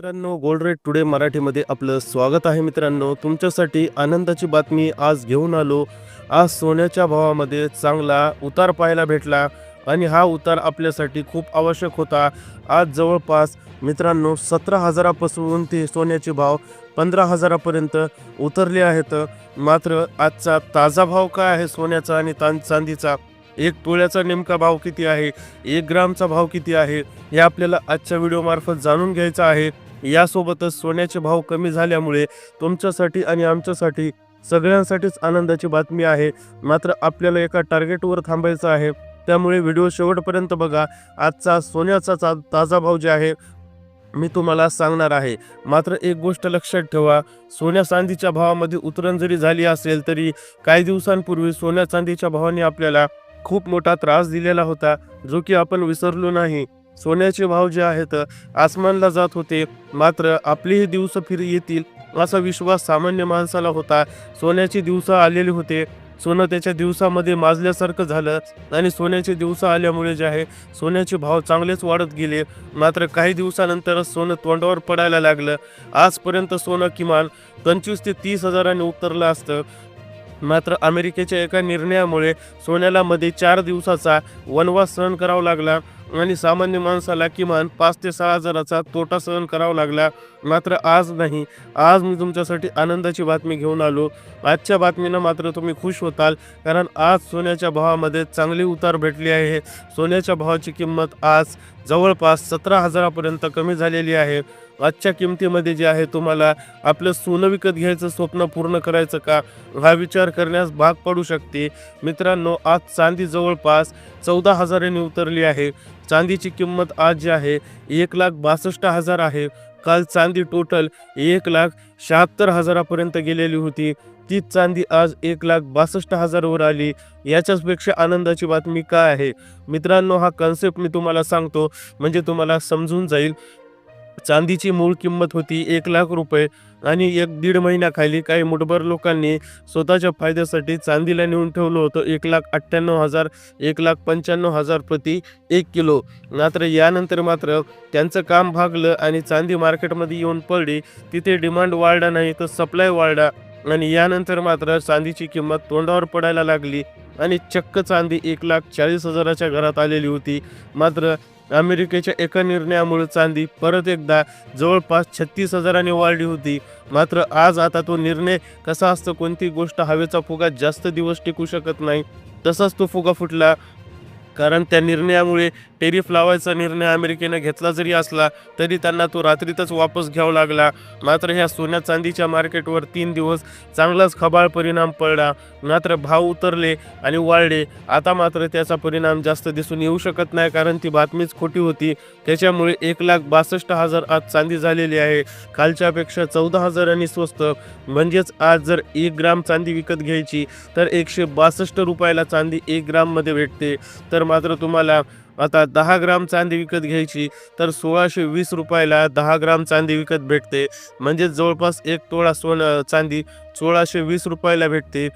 मित्रांनो gold rate today मराठीमध्ये आपलं स्वागत आहे मित्रांनो. तुमच्यासाठी आनंदाची बातमी आज घेऊन आलो. आज सोन्याच्या भावामध्ये चांगला उतार पाहायला भेटला आणि हा उतार आपल्यासाठी खूप आवश्यक होता. आज जवळपास मित्रांनो सतरा हजारापासून ते सोन्याचे भाव पंधरा हजारापर्यंत उतरले आहेत. मात्र आजचा ताजा भाव काय आहे सोन्याचा आणि तां चांदीचा? एक तोळ्याचा नेमका भाव किती आहे? एक ग्रामचा भाव किती आहे? हे आपल्याला आजच्या व्हिडिओमार्फत जाणून घ्यायचं आहे. यासोबतच सोन्याचे भाव कमी झाल्यामुळे तुमच्यासाठी आणि आमच्यासाठी सगळ्यांसाठीच आनंदाची बातमी आहे. मात्र आपल्याला एका टार्गेटवर थांबायचं आहे. त्यामुळे व्हिडिओ शेवटपर्यंत बघा. आजचा सोन्याचा चा ताजा भाव जे आहे मी तुम्हाला सांगणार आहे. मात्र एक गोष्ट लक्षात ठेवा. सोन्या चांदीच्या भावामध्ये उतरण जरी झाली असेल तरी काही दिवसांपूर्वी सोन्या चांदीच्या भावाने आपल्याला खूप मोठा त्रास दिलेला होता जो की आपण विसरलो नाही. सोन्याचे भाव जे आहेत आसमानला जात होते. मात्र आपलेही दिवस फिर येतील असा विश्वास सामान्य माणसाला होता. सोन्याचे दिवस आलेले होते. सोनं त्याच्या दिवसामध्ये माजल्यासारखं झालं आणि सोन्याचे दिवस आल्यामुळे जे आहे सोन्याचे भाव चांगलेच वाढत गेले. मात्र काही दिवसानंतरच सोनं तोंडावर पडायला लागलं. आजपर्यंत सोनं किमान पंचवीस ते तीस हजारांनी उतरलं असतं. मात्र अमेरिकेच्या एका निर्णयामुळे सोन्याला मध्ये चार दिवसाचा वनवास सहन करावा लागला. आणि सामान्य माणसाला किमान पाच ते सहा हजाराचा तोटा सहन करावा लागला. मात्र आज नाही. आज मी तुमच्यासाठी आनंदाची बातमी घेऊन आलो. आजच्या बातमीनं मात्र तुम्ही खुश होताल. कारण आज सोन्याच्या भावामध्ये चांगली उतार भेटली आहे. सोन्याच्या भावाची किंमत आज जवळपास सतरा हजारापर्यंत कमी झालेली आहे. आजच्या किमतीमध्ये जे आहे तुम्हाला आपलं सोनं विकत घ्यायचं स्वप्न पूर्ण करायचं का? हा विचार करण्यास भाग पडू शकते. मित्रांनो आज चांदी जवळपास चौदा हजारांनी उतरली आहे. चांदीची किंमत आज जी आहे एक लाख बासष्ट हजार आहे. काल चांदी टोटल एक लाख शहात्तर हजारापर्यंत गेलेली होती. तीच चांदी आज एक लाख बासष्ट हजारावर आली. याच्याचपेक्षा आनंदाची बातमी काय आहे? मित्रांनो हा कन्सेप्ट मी तुम्हाला सांगतो. म्हणजे तुम्हाला समजून जाईल. चांदीची मूळ किंमत होती एक लाख रुपये आणि एक दीड महिन्याखाली काही मुठभर लोकांनी स्वतःच्या फायद्यासाठी चांदीला नेऊन ठेवलं होतं. एक लाख अठ्ठ्याण्णव हजार एक लाख पंच्याण्णव हजार प्रति एक किलो. मात्र यानंतर मात्र त्यांचं काम भागलं आणि चांदी मार्केटमध्ये येऊन पडली. तिथे डिमांड वाढला नाही तर सप्लाय वाढला. आणि यानंतर मात्र चांदीची किंमत तोंडावर पडायला लागली आणि चक्क चांदी एक लाख चाळीस हजाराच्या घरात आलेली होती. मात्र अमेरिकेच्या एका निर्णयामुळे चांदी परत एकदा जवळपास छत्तीस हजारांनी वाढली होती. मात्र आज आता तो निर्णय कसा असतो कोणती गोष्ट हवेचा फुगा जास्त दिवस टिकू शकत नाही तसाच तो फुगा फुटला. कारण त्या निर्णयामुळे टेरिफ लावायचा निर्णय अमेरिकेनं घेतला जरी असला तरी त्यांना तो रात्रीतच वापस घ्यावा लागला. मात्र ह्या सोन्या चांदीच्या मार्केटवर तीन दिवस चांगलाच खबाळ परिणाम पडला. मात्र भाव उतरले आणि वाढले. आता मात्र त्याचा परिणाम जास्त दिसून येऊ शकत नाही कारण ती बातमीच खोटी होती. त्याच्यामुळे एक लाख बासष्ट हजार आज चांदी झालेली आहे. कालच्यापेक्षा चौदा हजारांनी स्वस्त. म्हणजेच आज जर एक ग्राम चांदी विकत घ्यायची तर एकशे बासष्ट रुपयाला चांदी एक ग्राममध्ये भेटते. तर मात्र तुम्हाला आता दहा ग्राम चांदी विकत घ्यायची तर सोळाशे वीस रुपयाला दहा ग्राम चांदी विकत भेटते. म्हणजेच जवळपास एक तोळा सोनं चांदी सोळाशे वीस रुपयाला भेटते.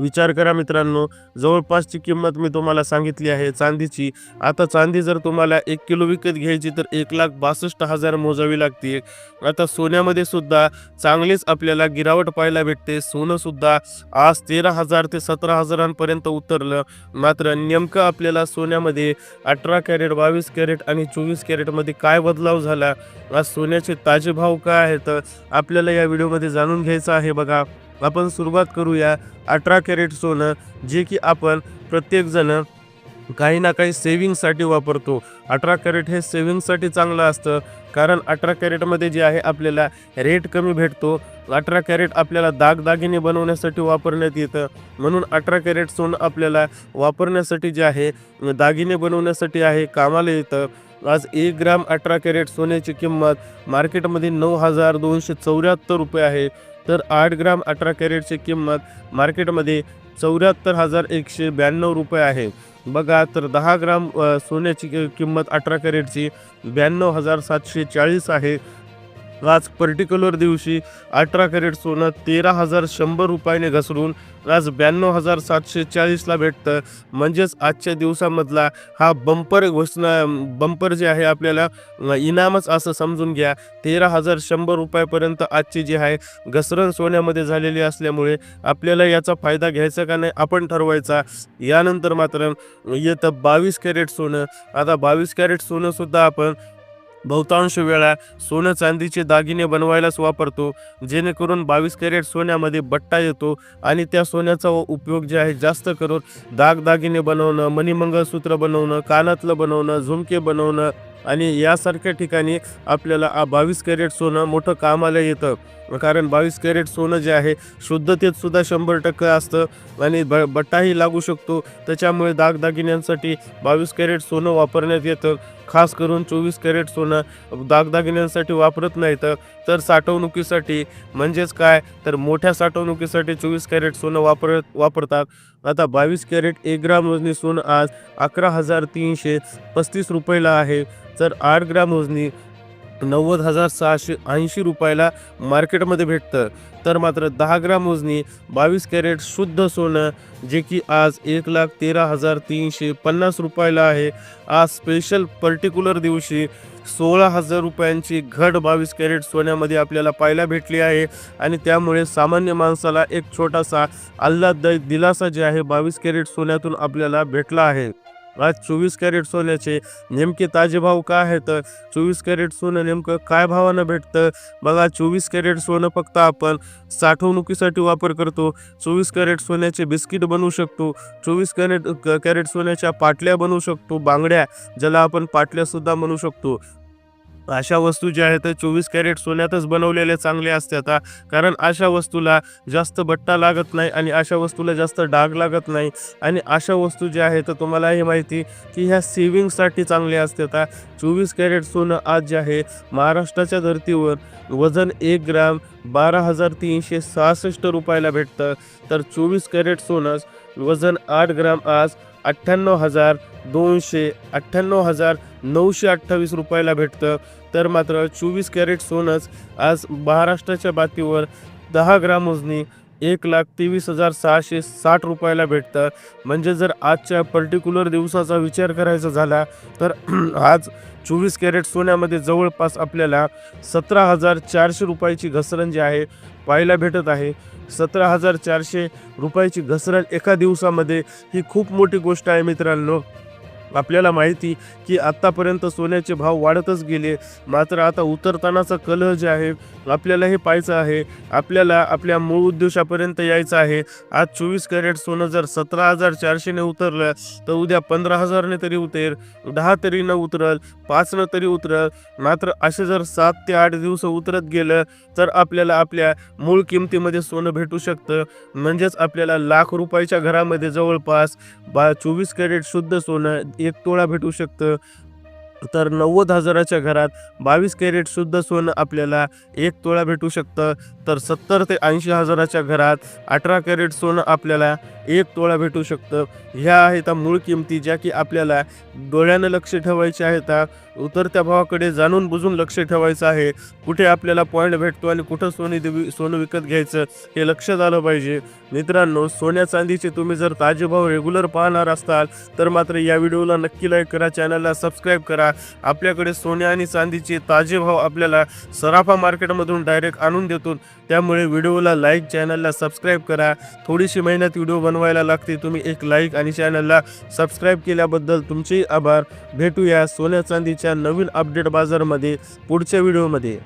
विचार करा मित्रांनो. जवळपासची किंमत मी तुम्हाला सांगितली आहे चांदीची. आता चांदी जर तुम्हाला एक किलो विकत घ्यायची तर एक लाख बासष्ट हजार मोजावी लागते. आता सोन्यामध्ये सुद्धा चांगलीच आपल्याला गिरावट पाहायला भेटते. सोनंसुद्धा आज तेरा हजार ते सतरा हजारांपर्यंत उतरलं. मात्र नेमकं आपल्याला सोन्यामध्ये अठरा कॅरेट बावीस कॅरेट आणि चोवीस कॅरेटमध्ये काय बदलाव झाला? आज सोन्याचे ताजे भाव काय आहेत? आपल्याला या व्हिडिओमध्ये जाणून घ्यायचं आहे बघा. आपण सुरुवात करूया अठरा कॅरेट सोनं जे की आपण प्रत्येकजण काही ना काही सेविंगसाठी वापरतो. अठरा कॅरेट हे सेविंगसाठी चांगलं असतं कारण अठरा कॅरेटमध्ये जे आहे आपल्याला रेट कमी भेटतो. अठरा कॅरेट आपल्याला दागदागिने बनवण्यासाठी वापरण्यात येतं. म्हणून अठरा कॅरेट सोनं आपल्याला वापरण्यासाठी जे आहे दागिने बनवण्यासाठी आहे कामाला येतं. आज एक ग्राम अठरा कॅरेट सोन्याची किंमत मार्केटमध्ये नऊ हजार दोनशे चौऱ्याहत्तर रुपये आहे. तर आठ ग्राम अठरा कॅरेटची किंमत मार्केटमध्ये चौऱ्याहत्तर हजार एकशे ब्याण्णव रुपये आहे. बघा तर दहा ग्राम सोन्याची किंमत अठरा कॅरेटची ब्याण्णव हजार सातशे चाळीस आहे. आज पर्टिक्युलर दिवशी अठरा कॅरेट सोनं तेरा हजार शंभर रुपयाने घसरून आज ब्याण्णव हजार सातशे चाळीसला भेटतं. म्हणजेच आजच्या दिवसामधला हा बंपर घोषणा बंपर जे आहे आपल्याला इनामच असं समजून घ्या. तेरा हजार शंभर रुपयापर्यंत आजची जी आहे घसरण सोन्यामध्ये झालेली असल्यामुळे आपल्याला याचा फायदा घ्यायचा का नाही आपण ठरवायचा. यानंतर मात्र येतं बावीस कॅरेट सोनं. आता बावीस कॅरेट सोनंसुद्धा आपण बहुतांश वेळा सोनं चांदीचे दागिने बनवायलाच वापरतो. जेणेकरून बावीस कॅरेट सोन्यामध्ये बट्टा येतो आणि त्या सोन्याचा उपयोग जे आहे जास्त करून दागदागिने बनवणं मणिमंगळसूत्र बनवणं कानातलं बनवणं झुमके बनवणं आणि यासारख्या ठिकाणी आपल्याला बावीस कॅरेट सोनं मोठं कामाला येतं. कारण बावीस कॅरेट सोनं जे आहे शुद्धतेत सुद्धा शंभर टक्के असतं आणि ब बट्टाही लागू शकतो. त्याच्यामुळे दागदागिन्यांसाठी बावीस कॅरेट सोनं वापरण्यात येतं. खास करून चोवीस कॅरेट सोनं दागदागिन्यांसाठी वापरत नाही तर तर साठवणुकीसाठी म्हणजेच काय? तर मोठ्या साठवणुकीसाठी चोवीस कॅरेट सोनं वापर वापरतात. आता बावीस कॅरेट एक ग्राम वजनी सोनं आज अकरा हजार तीनशे पस्तीस रुपयाला आहे. तर आठ ग्राम वजनी नव्वद हजार सहाशे ऐंशी रुपयाला मार्केटमध्ये भेटतं. तर मात्र दहा ग्राम वजनी बावीस कॅरेट शुद्ध सोनं जे की आज एक लाख तेरा हजार तीनशे पन्नास रुपयाला आहे. आज स्पेशल पर्टिक्युलर दिवशी सोळा हजार रुपयांची घट बावीस कॅरेट सोन्यामध्ये आपल्याला पाहायला भेटली आहे. आणि त्यामुळे सामान्य माणसाला एक छोटासा आल्हाददायक दिलासा जे आहे बावीस कॅरेट सोन्यातून आपल्याला भेटला आहे. आज चोवीस कॅरेट सोन्याचे नेमके ताजे भाव काय आहेत? चोवीस कॅरेट सोनं नेमकं काय भावानं भेटतं? बघा चोवीस कॅरेट सोनं फक्त आपण साठवणुकीसाठी वापर करतो. चोवीस कॅरेट सोन्याचे बिस्किट बनवू शकतो. चोवीस कॅरेट कॅरेट सोन्याच्या पाटल्या बनवू शकतो. बांगड्या ज्याला आपण पाटल्यासुद्धा म्हणू शकतो. अशा वस्तू ज्या आहेत चोवीस कॅरेट सोन्यातच बनवलेल्या चांगल्या असतात कारण अशा वस्तूला जास्त बट्टा लागत नाही आणि अशा वस्तूला जास्त डाग लागत नाही. आणि अशा वस्तू ज्या आहेत तुम्हाला हे माहिती की ह्या सेविंगसाठी चांगल्या असतात आता. चोवीस कॅरेट सोनं आज जे आहे महाराष्ट्राच्या धर्तीवर वजन एक ग्राम बारा हजार तीनशे सहासष्ट रुपयाला भेटतं. तर चोवीस कॅरेट सोनं वजन आठ ग्राम आज अठ्ठ्याण्णव हजार दोनशे अठ्ठ्याण्णव हजार नऊशे अठ्ठावीस रुपयाला भेटतं. तर मात्र चोवीस कॅरेट सोनंच आज महाराष्ट्राच्या बातीवर दहा ग्राम उजनी एक लाख तेवीस हजार सहाशे साठ रुपयाला भेटतं. म्हणजे जर आजच्या पर्टिक्युलर दिवसाचा विचार करायचा झाला तर आज चोवीस कॅरेट सोन्यामध्ये जवळपास आपल्याला सतरा हजार चारशे रुपयाची घसरण जी आहे पाहायला भेटत आहे. सतरा हजार चारशे रुपयाची घसरण एका दिवसामध्ये ही खूप मोठी गोष्ट आहे मित्रांनो. आपल्याला माहिती की आत्तापर्यंत सोन्याचे भाव वाढतच गेले. मात्र आता उतरतानाचा कलह जे आहे आपल्याला हे पाहायचं आहे. आपल्याला आपल्या मूळ उद्देशापर्यंत यायचं आहे. आज चोवीस कॅरेट सोनं जर सतरा हजार चारशेने उतरलं तर उद्या पंधरा हजारने तरी उतरेल. दहा तरी न उतरल पाचनं तरी उतरल. मात्र असे जर सात ते आठ दिवस उतरत गेलं तर आपल्याला आपल्या मूळ किमतीमध्ये सोनं भेटू शकतं. म्हणजेच आपल्याला लाख रुपयाच्या घरामध्ये जवळपास बा चोवीस कॅरेट शुद्ध सोनं एक तोळा भेटू शकतं. तर नव्वद हजाराच्या घरात बावीस कॅरेटसुद्धा सोनं आपल्याला एक तोळा भेटू शकतं. तर सत्तर ते ऐंशी हजाराच्या घरात अठरा कॅरेट सोनं आपल्याला एक तोळा भेटू शकतं. ह्या आहेत त्या मूळ किमती ज्या की आपल्याला डोळ्यानं लक्ष ठेवायचे आहेत. उतरत्या भावाकडे जाणून बुजून लक्ष ठेवायचं आहे. कुठे आपल्याला पॉईंट भेटतो आणि कुठं सोने देवी सोनं विकत घ्यायचं हे लक्षात आलं पाहिजे. मित्रांनो सोन्या चांदीचे तुम्ही जर ताजे भाव रेग्युलर पाहणार असाल तर मात्र या व्हिडिओला नक्की लाईक करा चॅनलला सबस्क्राईब करा. आपल्याकडे सोन्या आणि चांदीचे ताजे भाव आपल्याला सराफा मार्केटमधून डायरेक्ट आणून देतो. त्यामुळे व्हिडिओला लाईक चॅनलला सबस्क्राईब करा. थोडीशी मेहनत व्हिडिओ बनवायला लागते. तुम्ही एक लाईक आणि चॅनलला सबस्क्राईब केल्याबद्दल तुमचेही आभार. भेटूया सोन्या चांदीच्या नवीन अपडेट बाजारमध्ये पुढच्या व्हिडिओमध्ये